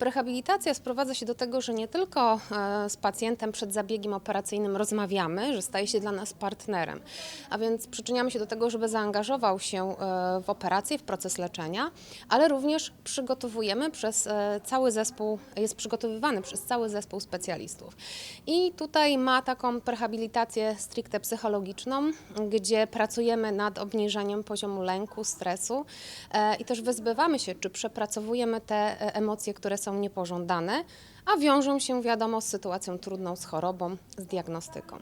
Rehabilitacja sprowadza się do tego, że nie tylko e, z pacjentem przed zabiegiem operacyjnym rozmawiamy, że staje się dla nas partnerem, a więc przyczyniamy się do tego, żeby zaangażował się e, w operację, w proces leczenia, ale również przygotowujemy przez e, cały zespół, jest przygotowywany przez cały zespół specjalistów. I tutaj ma taką rehabilitację stricte psychologiczną, gdzie pracujemy nad obniżeniem poziomu lęku, stresu i też wyzbywamy się, czy przepracowujemy te emocje, które są niepożądane, a wiążą się, wiadomo, z sytuacją trudną, z chorobą, z diagnostyką.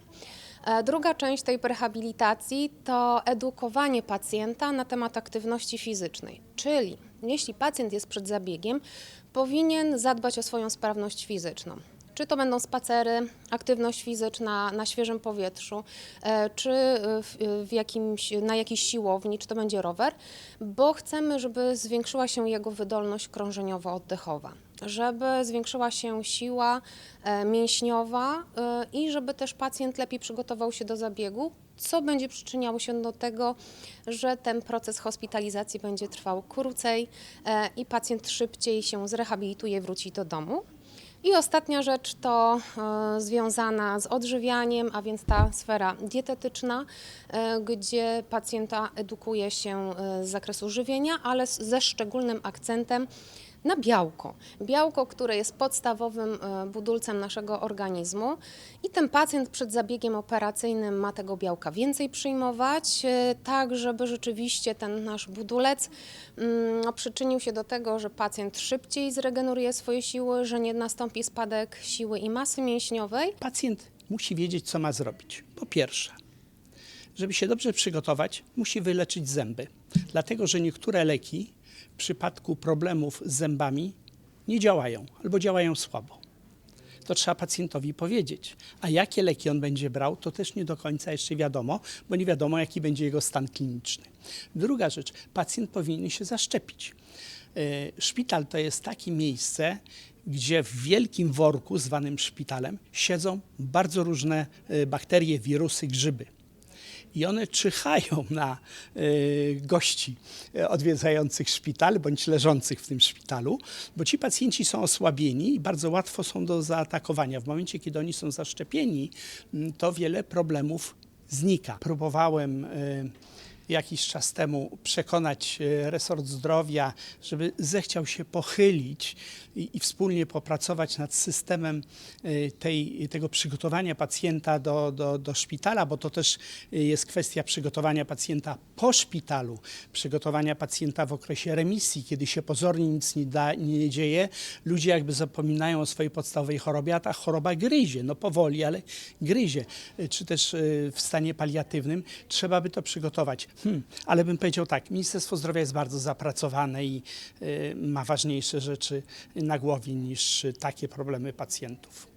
E, Druga część tej rehabilitacji to edukowanie pacjenta na temat aktywności fizycznej, czyli jeśli pacjent jest przed zabiegiem, powinien zadbać o swoją sprawność fizyczną. Czy to będą spacery, aktywność fizyczna na świeżym powietrzu, e, czy e, w, w jakimś, na jakiejś siłowni, czy to będzie rower, bo chcemy, żeby zwiększyła się jego wydolność krążeniowo-oddechowa, żeby zwiększyła się siła e, mięśniowa e, i żeby też pacjent lepiej przygotował się do zabiegu, co będzie przyczyniało się do tego, że ten proces hospitalizacji będzie trwał krócej e, i pacjent szybciej się zrehabilituje, wróci do domu. I ostatnia rzecz to e, związana z odżywianiem, a więc ta sfera dietetyczna, e, gdzie pacjenta edukuje się e, z zakresu żywienia, ale ze szczególnym akcentem na białko. Białko, które jest podstawowym e, budulcem naszego organizmu i ten pacjent przed zabiegiem operacyjnym ma tego białka więcej przyjmować, e, tak żeby rzeczywiście ten nasz budulec mm, przyczynił się do tego, że pacjent szybciej zregeneruje swoje siły, że nie nastąpi spadek siły i masy mięśniowej. Pacjent musi wiedzieć, co ma zrobić. Po pierwsze, żeby się dobrze przygotować, musi wyleczyć zęby. Dlatego, że niektóre leki w przypadku problemów z zębami nie działają albo działają słabo. To trzeba pacjentowi powiedzieć. A jakie leki on będzie brał, to też nie do końca jeszcze wiadomo, bo nie wiadomo, jaki będzie jego stan kliniczny. Druga rzecz, pacjent powinien się zaszczepić. E, Szpital to jest takie miejsce, gdzie w wielkim worku zwanym szpitalem siedzą bardzo różne e, bakterie, wirusy, grzyby. I one czyhają na y, gości y, odwiedzających szpital bądź leżących w tym szpitalu, bo ci pacjenci są osłabieni i bardzo łatwo są do zaatakowania. W momencie, kiedy oni są zaszczepieni, mm, to wiele problemów znika. Próbowałem y, jakiś czas temu przekonać e, resort zdrowia, żeby zechciał się pochylić i, i wspólnie popracować nad systemem e, tej, tego przygotowania pacjenta do, do, do szpitala, bo to też e, jest kwestia przygotowania pacjenta po szpitalu, przygotowania pacjenta w okresie remisji, kiedy się pozornie nic nie, da, nie dzieje. Ludzie jakby zapominają o swojej podstawowej chorobie, a ta choroba gryzie, no powoli, ale gryzie. Czy też w stanie paliatywnym trzeba by to przygotować. Hmm, ale bym powiedział tak, Ministerstwo Zdrowia jest bardzo zapracowane i y, ma ważniejsze rzeczy na głowie niż y, takie problemy pacjentów.